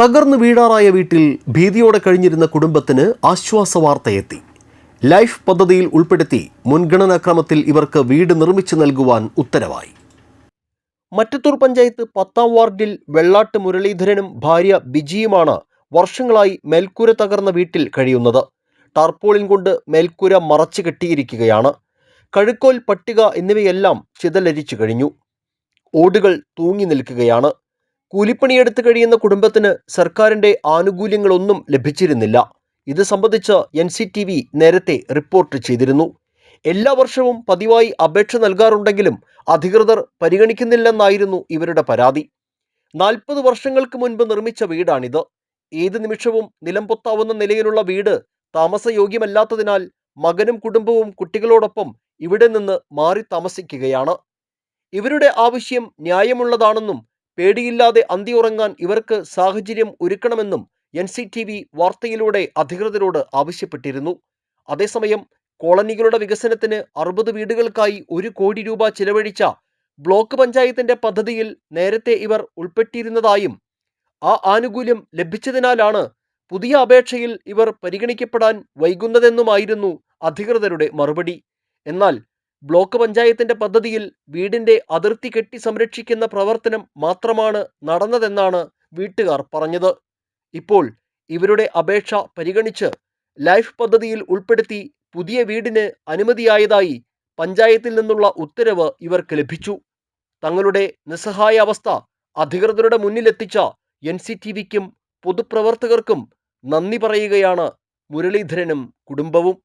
തകർന്നു വീഴാറായ വീട്ടിൽ ഭീതിയോടെ കഴിഞ്ഞിരുന്ന കുടുംബത്തിന് ആശ്വാസ വാർത്തയെത്തി ലൈഫ് പദ്ധതിയിൽ ഉൾപ്പെടുത്തി മുൻഗണനാക്രമത്തിൽ ഇവർക്ക് വീട് നിർമ്മിച്ചു നൽകുവാൻ ഉത്തരവായി. മറ്റത്തൂർ പഞ്ചായത്ത് പത്താം വാർഡിൽ വെള്ളാട്ട് മുരളീധരനും ഭാര്യ ബിജിയുമാണ് വർഷങ്ങളായി മേൽക്കൂര തകർന്ന വീട്ടിൽ കഴിയുന്നത്. ടാർപോളിൻ കൊണ്ട് മേൽക്കൂര മറച്ചു കെട്ടിയിരിക്കുകയാണ്. കഴുക്കോൽ പട്ടിക എന്നിവയെല്ലാം ചിതലരിച്ചു കഴിഞ്ഞു. ഓടുകൾ തൂങ്ങി നിൽക്കുകയാണ്. കൂലിപ്പണിയെടുത്ത് കഴിയുന്ന കുടുംബത്തിന് സർക്കാരിന്റെ ആനുകൂല്യങ്ങളൊന്നും ലഭിച്ചിരുന്നില്ല. ഇത് സംബന്ധിച്ച് എൻ സി ടി വി നേരത്തെ റിപ്പോർട്ട് ചെയ്തിരുന്നു. എല്ലാ വർഷവും പതിവായി അപേക്ഷ നൽകാറുണ്ടെങ്കിലും അധികൃതർ പരിഗണിക്കുന്നില്ലെന്നായിരുന്നു ഇവരുടെ പരാതി. നാൽപ്പത് വർഷങ്ങൾക്ക് മുൻപ് നിർമ്മിച്ച വീടാണിത്. ഏത് നിമിഷവും നിലംപൊത്താവുന്ന നിലയിലുള്ള വീട് താമസയോഗ്യമല്ലാത്തതിനാൽ മകനും കുടുംബവും കുട്ടികളോടൊപ്പം ഇവിടെ നിന്ന് മാറി താമസിക്കുകയാണ്. ഇവരുടെ ആവശ്യം ന്യായമുള്ളതാണെന്നും പേടിയില്ലാതെ അന്തിയുറങ്ങാൻ ഇവർക്ക് സാഹചര്യം ഒരുക്കണമെന്നും എൻ സി ടി വി വാർത്തയിലൂടെ അധികൃതരോട് ആവശ്യപ്പെട്ടിരുന്നു. അതേസമയം കോളനികളുടെ വികസനത്തിന് അറുപത് വീടുകൾക്കായി ഒരു കോടി രൂപ ചിലവഴിച്ച ബ്ലോക്ക് പഞ്ചായത്തിന്റെ പദ്ധതിയിൽ നേരത്തെ ഇവർ ഉൾപ്പെട്ടിരുന്നതായും ആ ആനുകൂല്യം ലഭിച്ചതിനാലാണ് പുതിയ അപേക്ഷയിൽ ഇവർ പരിഗണിക്കപ്പെടാൻ വൈകുന്നതെന്നുമായിരുന്നു അധികൃതരുടെ മറുപടി. എന്നാൽ ബ്ലോക്ക് പഞ്ചായത്തിന്റെ പദ്ധതിയിൽ വീടിന്റെ അതിർത്തി കെട്ടി സംരക്ഷിക്കുന്ന പ്രവർത്തനം മാത്രമാണ് നടന്നതെന്നാണ് വീട്ടുകാർ പറഞ്ഞത്. ഇപ്പോൾ ഇവരുടെ അപേക്ഷ പരിഗണിച്ച് ലൈഫ് പദ്ധതിയിൽ ഉൾപ്പെടുത്തി പുതിയ വീടിന് അനുമതിയായതായി പഞ്ചായത്തിൽ നിന്നുള്ള ഉത്തരവ് ഇവർക്ക് ലഭിച്ചു. തങ്ങളുടെ നിസ്സഹായ അവസ്ഥ അധികൃതരുടെ മുന്നിലെത്തിച്ച എൻ സി ടി വിക്കും പൊതുപ്രവർത്തകർക്കും നന്ദി പറയുകയാണ് മുരളീധരനും കുടുംബവും.